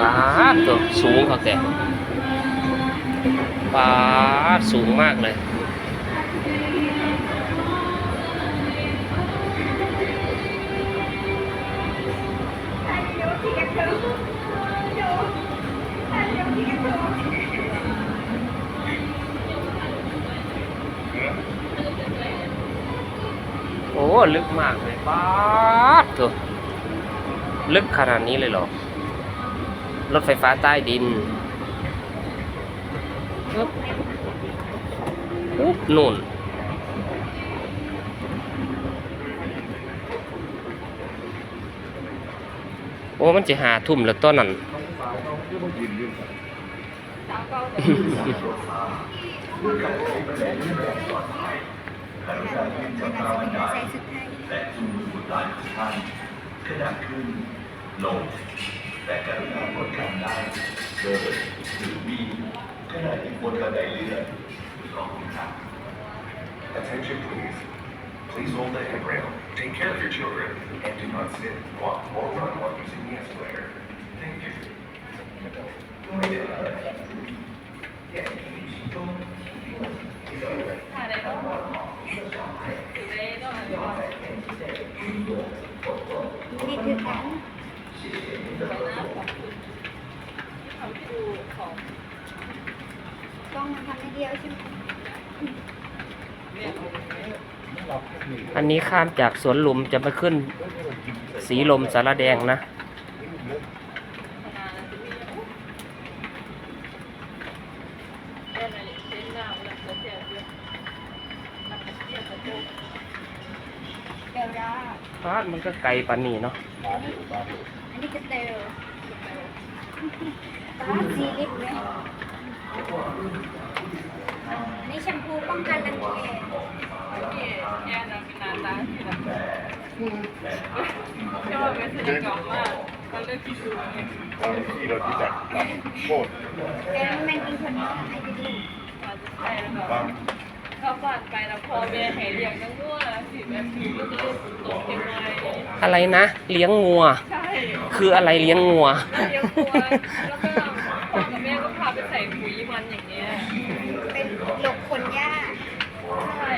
ป้าดตัวสูงเขาแต่ป้าดสูงมากเลย ลึกมากเลยป้าดตัวลึกขนาดนี้เลยเหรอ รถไฟฟ้าใต้ดินปึ๊บปึ๊บนู่นโอ้มันจะหาทุ่มแล้วต้นนั้น และจูงบุตรหลานของท่านขณะขึ้นลง แต่กรุณาบนการได้เดินหรือวิ่งขณะที่บนบันไดเลื่อนขอบคุณครับ Attention please. Please hold the handrail. Take care of your children and do not sit, walk, or run while using the escalator. Thank you. นี่คือ การต้องมันทำให้เดียวใช่ไหมอันนี้ข้ามจากสวนลุมจะไปขึ้นสีลมสารแดงนะ เดี๋ยวรอพาดมันก็ไกลปานนี้เนาะอันนี้จะเตลตาสีลิปเลยอันนี้แชมพูป้องกันรังแกตอนที่เราที่จัดโคตรแกแมงกินคนว่าไอ้ดีบ้าง เขาฝากไปแล้วพอเบียร์แห่เลี้ยงทั้งวัวสิบนาทีก็จะได้ตกยังไงอะไรนะ เลี้ยงงัว ใช่คืออะไรเลี้ยงงัว เลี้ยงวัวแล้วก็พ่อกับแม่ก็พาไปใส่ปุ๋ยมันอย่างเงี้ยเป็นหลกคนหญ้าใช่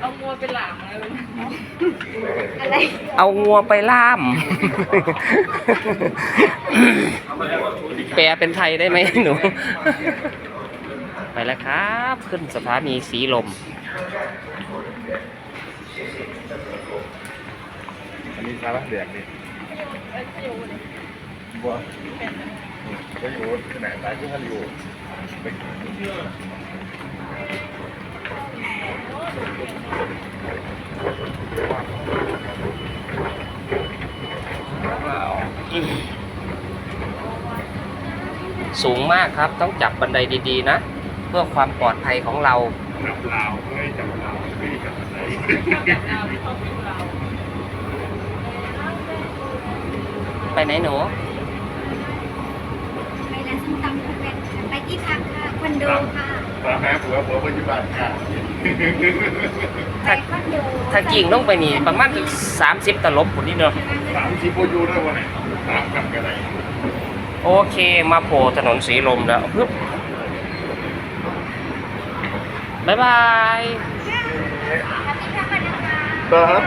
เอางัวไปหลามอะไรแบบนี้อะไรเอางัวไปล่าม แปลเป็นไทยได้ไหมหนู ไปแล้วครับ ขึ้นสถานีสีลมอันนี้สาระแดกนี่เออจิ๋วเนี่ยบัวก็อยู่ขนาดไหนก็ท่านอยู่ไปสูงมากครับ ต้องจับบันไดดี ๆ นะ เพื่อความปลอดภัยของเราจับลาวไม่จับลาวไม่จับอะไรแบบดาวที่เขาเป็นเราไปไหนหนูไปร้านส้มตำเป็นไปที่พักค่ะคอนโดค่ะตามหาผัวผัวปัจจุบันค่ะไปคอนโดถ้ากิ่งต้องไปนี่ประมาณสามสิบตลบผุนนี่เนาะสามสิบโปยูได้วันไหนสามกับกันไหนโอเคมาโผล่ถนนสีลมแล้วปึ๊บ บ๊ายบายไปที่พักกันนะคะตา